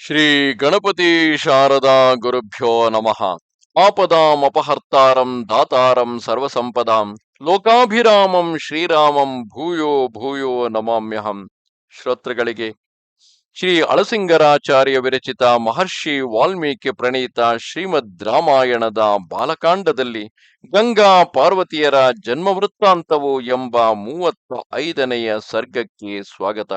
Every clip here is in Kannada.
ಶ್ರೀ ಗಣಪತಿ ಶಾರದಾ ಗುರುಭ್ಯೋ ನಮಃ. ಆಪದಾಂ ಅಪಹರ್ತಾರಂ ದಾತಾರಂ ಸರ್ವಸಂಪದಾಂ ಲೋಕಾಭಿರಾಮಂ ಶ್ರೀರಾಮಂ ಭೂಯೋ ಭೂಯೋ ನಮಾಮ್ಯಹಂ. ಶ್ರೋತೃಗಳಿಗೆ, ಶ್ರೀ ಅಳಸಿಂಗರಾಚಾರ್ಯ ವಿರಚಿತ ಮಹರ್ಷಿ ವಾಲ್ಮೀಕಿ ಪ್ರಣೀತ ಶ್ರೀಮದ್ ರಾಮಾಯಣದ ಬಾಲಕಾಂಡದಲ್ಲಿ ಗಂಗಾ ಪಾರ್ವತಿಯರ ಜನ್ಮ ವೃತ್ತಾಂತವು ಎಂಬ ಮೂವತ್ತ ಐದನೆಯ ಸರ್ಗಕ್ಕೆ ಸ್ವಾಗತ.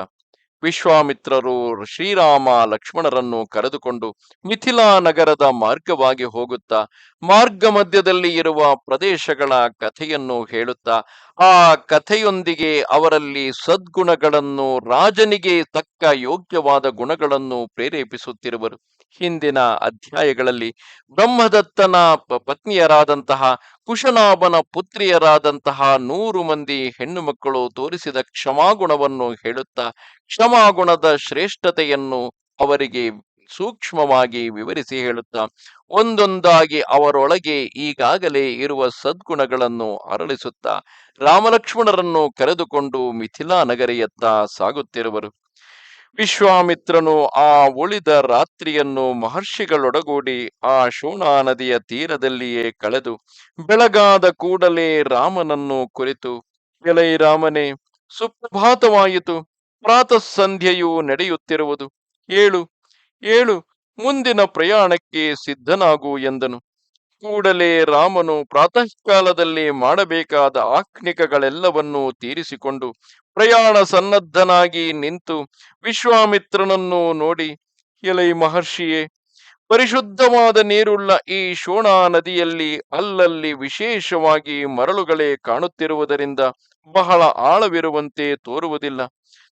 ವಿಶ್ವಾಮಿತ್ರರು ಶ್ರೀರಾಮ ಲಕ್ಷ್ಮಣರನ್ನು ಕರೆದುಕೊಂಡು ಮಿಥಿಲಾ ನಗರದ ಮಾರ್ಗವಾಗಿ ಹೋಗುತ್ತಾ, ಮಾರ್ಗ ಮಧ್ಯದಲ್ಲಿ ಇರುವ ಪ್ರದೇಶಗಳ ಕಥೆಯನ್ನು ಹೇಳುತ್ತಾ, ಆ ಕಥೆಯೊಂದಿಗೆ ಅವರಲ್ಲಿ ಸದ್ಗುಣಗಳನ್ನು ರಾಜನಿಗೆ ತಕ್ಕ ಯೋಗ್ಯವಾದ ಗುಣಗಳನ್ನು ಪ್ರೇರೇಪಿಸುತ್ತಿರುವರು. ಹಿಂದಿನ ಅಧ್ಯಾಯಗಳಲ್ಲಿ ಬ್ರಹ್ಮದತ್ತನ ಪತ್ನಿಯರಾದಂತಹ ಕುಶನಾಭನ ಪುತ್ರಿಯರಾದಂತಹ ನೂರು ಮಂದಿ ಹೆಣ್ಣು ಮಕ್ಕಳು ತೋರಿಸಿದ ಕ್ಷಮಾಗುಣವನ್ನು ಹೇಳುತ್ತಾ, ಕ್ಷಮಾಗುಣದ ಶ್ರೇಷ್ಠತೆಯನ್ನು ಅವರಿಗೆ ಸೂಕ್ಷ್ಮವಾಗಿ ವಿವರಿಸಿ ಹೇಳುತ್ತಾ, ಒಂದೊಂದಾಗಿ ಅವರೊಳಗೆ ಈಗಾಗಲೇ ಇರುವ ಸದ್ಗುಣಗಳನ್ನು ಅರಳಿಸುತ್ತಾ, ರಾಮಲಕ್ಷ್ಮಣರನ್ನು ಕರೆದುಕೊಂಡು ಮಿಥಿಲಾ ನಗರಿಯತ್ತ ಸಾಗುತ್ತಿರುವರು. ವಿಶ್ವಾಮಿತ್ರನು ಆ ಉಳಿದ ರಾತ್ರಿಯನ್ನು ಮಹರ್ಷಿಗಳೊಡಗೂಡಿ ಆ ಶೋಣಾ ನದಿಯ ತೀರದಲ್ಲಿಯೇ ಕಳೆದು ಬೆಳಗಾದ ಕೂಡಲೇ ರಾಮನನ್ನು ಕುರಿತು, ಎಲೈ ರಾಮನೇ, ಸುಪ್ರಭಾತವಾಯಿತು ಪ್ರಾತಃ ಸಂಧ್ಯೆಯು ನಡೆಯುತ್ತಿರುವುದು. ಏಳು ಏಳು, ಮುಂದಿನ ಪ್ರಯಾಣಕ್ಕೆ ಸಿದ್ಧನಾಗು ಎಂದನು. ಕೂಡಲೇ ರಾಮನು ಪ್ರಾತಃ ಕಾಲದಲ್ಲಿ ಮಾಡಬೇಕಾದ ಆಜ್ಞಿಕಗಳೆಲ್ಲವನ್ನೂ ತೀರಿಸಿಕೊಂಡು ಪ್ರಯಾಣ ಸನ್ನದ್ಧನಾಗಿ ನಿಂತು ವಿಶ್ವಾಮಿತ್ರನನ್ನು ನೋಡಿ, ಎಲೈ ಮಹರ್ಷಿಯೇ, ಪರಿಶುದ್ಧವಾದ ನೀರುಳ್ಳ ಈ ಶೋಣಾ ನದಿಯಲ್ಲಿ ಅಲ್ಲಲ್ಲಿ ವಿಶೇಷವಾಗಿ ಮರಳುಗಳೇ ಕಾಣುತ್ತಿರುವುದರಿಂದ ಬಹಳ ಆಳವಿರುವಂತೆ ತೋರುವುದಿಲ್ಲ.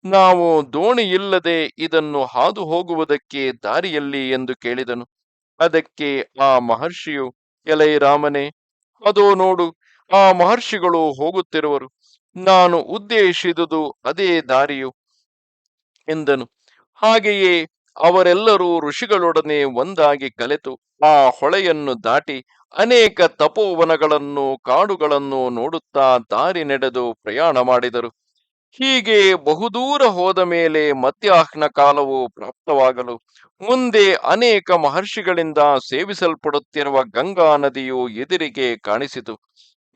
ನಾವು ದೋಣಿ ಇಲ್ಲದೆ ಇದನ್ನು ಹಾದು ಹೋಗುವುದಕ್ಕೆ ದಾರಿಯಲ್ಲಿ ಎಂದು ಕೇಳಿದನು. ಅದಕ್ಕೆ ಆ ಮಹರ್ಷಿಯು, ಎಲೈ ರಾಮನೇ, ಅದೋ ನೋಡು, ಆ ಮಹರ್ಷಿಗಳು ಹೋಗುತ್ತಿರುವರು. ನಾನು ಉದ್ದೇಶಿದುದು ಅದೇ ದಾರಿಯು ಎಂದನು. ಹಾಗೆಯೇ ಅವರೆಲ್ಲರೂ ಋಷಿಗಳೊಡನೆ ಒಂದಾಗಿ ಕಲೆತು ಆ ಹೊಳೆಯನ್ನು ದಾಟಿ ಅನೇಕ ತಪೋವನಗಳನ್ನು, ಕಾಡುಗಳನ್ನು ನೋಡುತ್ತಾ ದಾರಿ ನಡೆದು ಪ್ರಯಾಣ ಮಾಡಿದರು. ಹೀಗೆ ಬಹುದೂರ ಹೋದ ಮೇಲೆ ಮಧ್ಯಾಹ್ನ ಕಾಲವು ಪ್ರಾಪ್ತವಾಗಲು ಮುಂದೆ ಅನೇಕ ಮಹರ್ಷಿಗಳಿಂದ ಸೇವಿಸಲ್ಪಡುತ್ತಿರುವ ಗಂಗಾ ನದಿಯು ಎದುರಿಗೆ ಕಾಣಿಸಿತು.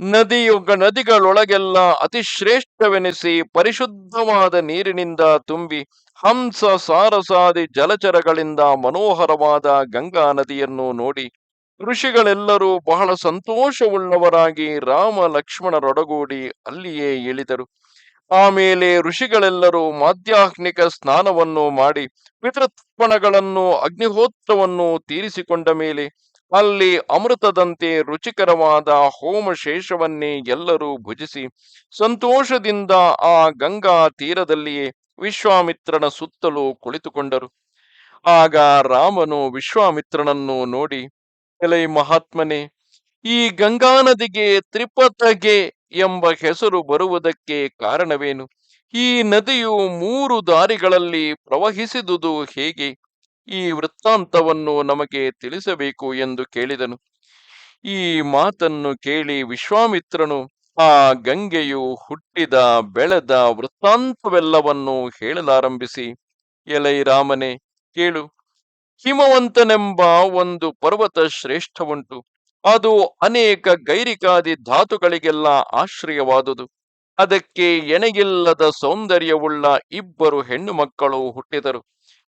ನದಿಯು ನದಿಗಳೊಳಗೆಲ್ಲ ಅತಿ ಶ್ರೇಷ್ಠವೆನಿಸಿ ಪರಿಶುದ್ಧವಾದ ನೀರಿನಿಂದ ತುಂಬಿ ಹಂಸ, ಸಾರಸಾದಿ ಜಲಚರಗಳಿಂದ ಮನೋಹರವಾದ ಗಂಗಾ ನದಿಯನ್ನು ನೋಡಿ ಋಷಿಗಳೆಲ್ಲರೂ ಬಹಳ ಸಂತೋಷವುಳ್ಳವರಾಗಿ ರಾಮ ಲಕ್ಷ್ಮಣರೊಡಗೂಡಿ ಅಲ್ಲಿಯೇ ಇಳಿದರು. ಆಮೇಲೆ ಋಷಿಗಳೆಲ್ಲರೂ ಮಾಧ್ಯಾಹ್ನಿಕ ಸ್ನಾನವನ್ನು ಮಾಡಿ ಪಿತೃತ್ಪಣಗಳನ್ನು ಅಗ್ನಿಹೋತ್ರವನ್ನು ತೀರಿಸಿಕೊಂಡ ಮೇಲೆ ಅಲ್ಲಿ ಅಮೃತದಂತೆ ರುಚಿಕರವಾದ ಹೋಮಶೇಷವನ್ನೇ ಎಲ್ಲರೂ ಭುಜಿಸಿ ಸಂತೋಷದಿಂದ ಆ ಗಂಗಾ ತೀರದಲ್ಲಿಯೇ ವಿಶ್ವಾಮಿತ್ರನ ಸುತ್ತಲೂ ಕುಳಿತುಕೊಂಡರು. ಆಗ ರಾಮನು ವಿಶ್ವಾಮಿತ್ರನನ್ನು ನೋಡಿ, ಎಲೈ ಮಹಾತ್ಮನೇ, ಈ ಗಂಗಾ ನದಿಗೆ ತ್ರಿಪತಗೆ ಎಂಬ ಹೆಸರು ಬರುವುದಕ್ಕೆ ಕಾರಣವೇನು? ಈ ನದಿಯು ಮೂರು ದಾರಿಗಳಲ್ಲಿ ಪ್ರವಹಿಸಿದುದು ಹೇಗೆ? ಈ ವೃತ್ತಾಂತವನ್ನು ನಮಗೆ ತಿಳಿಸಬೇಕು ಎಂದು ಕೇಳಿದನು. ಈ ಮಾತನ್ನು ಕೇಳಿ ವಿಶ್ವಾಮಿತ್ರನು ಆ ಗಂಗೆಯು ಹುಟ್ಟಿದ ಬೆಳೆದ ವೃತ್ತಾಂತವೆಲ್ಲವನ್ನು ಹೇಳಲಾರಂಭಿಸಿ, ಎಲೈ ರಾಮನೆ, ಕೇಳು, ಹಿಮವಂತನೆಂಬ ಒಂದು ಪರ್ವತ ಶ್ರೇಷ್ಠವುಂಟು. ಅದು ಅನೇಕ ಗೈರಿಕಾದಿ ಧಾತುಗಳಿಗೆಲ್ಲ ಆಶ್ರಯವಾದುದು. ಅದಕ್ಕೆ ಎಣೆಗಿಲ್ಲದ ಸೌಂದರ್ಯವುಳ್ಳ ಇಬ್ಬರು ಹೆಣ್ಣು ಮಕ್ಕಳು ಹುಟ್ಟಿದರು.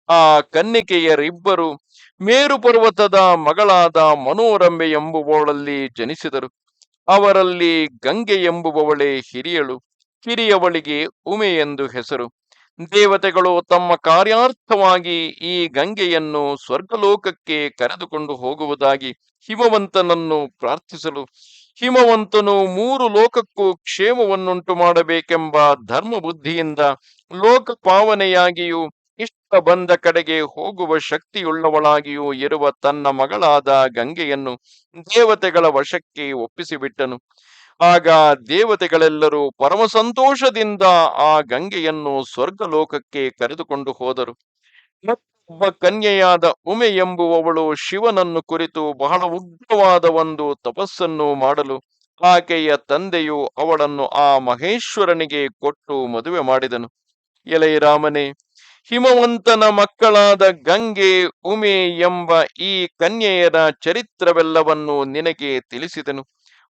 ಆ ಕನ್ನಿಕೆಯರಿಬ್ಬರು ಮೇರು ಪರ್ವತದ ಮಗಳಾದ ಮನೋರಂಬೆ ಎಂಬುವವಳಲ್ಲಿ ಜನಿಸಿದರು. ಅವರಲ್ಲಿ ಗಂಗೆ ಎಂಬುವವಳೇ ಹಿರಿಯಳು. ಹಿರಿಯವಳಿಗೆ ಉಮೆ ಎಂದು ಹೆಸರು. ದೇವತೆಗಳು ತಮ್ಮ ಕಾರ್ಯಾರ್ಥವಾಗಿ ಈ ಗಂಗೆಯನ್ನು ಸ್ವರ್ಗಲೋಕಕ್ಕೆ ಕರೆದುಕೊಂಡು ಹೋಗುವುದಾಗಿ ಹಿಮವಂತನನ್ನು ಪ್ರಾರ್ಥಿಸಲು, ಹಿಮವಂತನು ಮೂರು ಲೋಕಕ್ಕೂ ಕ್ಷೇಮವನ್ನುಂಟು ಮಾಡಬೇಕೆಂಬ ಧರ್ಮ ಬುದ್ಧಿಯಿಂದ ಲೋಕ ಪಾವನೆಯಾಗಿಯೂ ಬಂದ ಕಡೆಗೆ ಹೋಗುವ ಶಕ್ತಿಯುಳ್ಳವಳಾಗಿಯೂ ಇರುವ ತನ್ನ ಮಗಳಾದ ಗಂಗೆಯನ್ನು ದೇವತೆಗಳ ವಶಕ್ಕೆ ಒಪ್ಪಿಸಿಬಿಟ್ಟನು. ಆಗ ದೇವತೆಗಳೆಲ್ಲರೂ ಪರಮ ಸಂತೋಷದಿಂದ ಆ ಗಂಗೆಯನ್ನು ಸ್ವರ್ಗಲೋಕಕ್ಕೆ ಕರೆದುಕೊಂಡು ಹೋದರು. ಒಬ್ಬ ಕನ್ಯೆಯಾದ ಉಮೆ ಎಂಬುವವಳು ಶಿವನನ್ನು ಕುರಿತು ಬಹಳ ಉಗ್ರವಾದ ಒಂದು ತಪಸ್ಸನ್ನು ಮಾಡಲು ಆಕೆಯ ತಂದೆಯು ಅವಳನ್ನು ಆ ಮಹೇಶ್ವರನಿಗೆ ಕೊಟ್ಟು ಮದುವೆ ಮಾಡಿದನು. ಎಲೈ ರಾಮನೇ ಹಿಮವಂತನ ಮಕ್ಕಳಾದ ಗಂಗೆ, ಉಮೆ ಎಂಬ ಈ ಕನ್ಯೆಯರ ಚರಿತ್ರವೆಲ್ಲವನ್ನು ನಿನಗೆ ತಿಳಿಸಿದನು.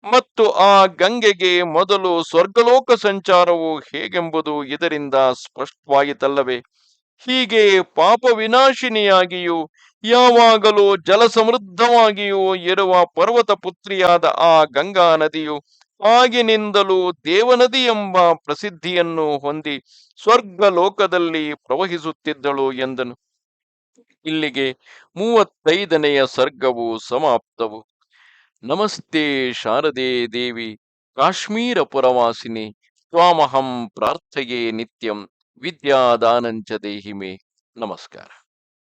ಮತ್ತು ಆ ಗಂಗೆಗೆ ಮೊದಲು ಸ್ವರ್ಗಲೋಕ ಸಂಚಾರವು ಹೇಗೆಂಬುದು ಇದರಿಂದ ಸ್ಪಷ್ಟವಾಯಿತಲ್ಲವೇ? ಹೀಗೆ ಪಾಪ ವಿನಾಶಿನಿಯಾಗಿಯೂ, ಯಾವಾಗಲೂ ಜಲ ಸಮೃದ್ಧವಾಗಿಯೂ ಇರುವ ಪರ್ವತ ಪುತ್ರಿಯಾದ ಆ ಗಂಗಾ ನದಿಯು ಆಗಿನಿಂದಲೂ ದೇವನದಿ ಎಂಬ ಪ್ರಸಿದ್ಧಿಯನ್ನು ಹೊಂದಿ ಸ್ವರ್ಗ ಲೋಕದಲ್ಲಿ ಪ್ರವಹಿಸುತ್ತಿದ್ದಳು ಎಂದನು. ಇಲ್ಲಿಗೆ ಮೂವತ್ತೈದನೆಯ ಸರ್ಗವು ಸಮಾಪ್ತವು. ನಮಸ್ತೆ ಶಾರದೆ ದೇವಿ, ಕಾಶ್ಮೀರ ಪುರವಾಸಿನಿ, ತ್ವಾಮಹಂ ಪ್ರಾರ್ಥೆಯೇ ನಿತ್ಯಂ, ವಿದ್ಯಾದಾನಂಚ ದೇಹಿಮೆ. ನಮಸ್ಕಾರ.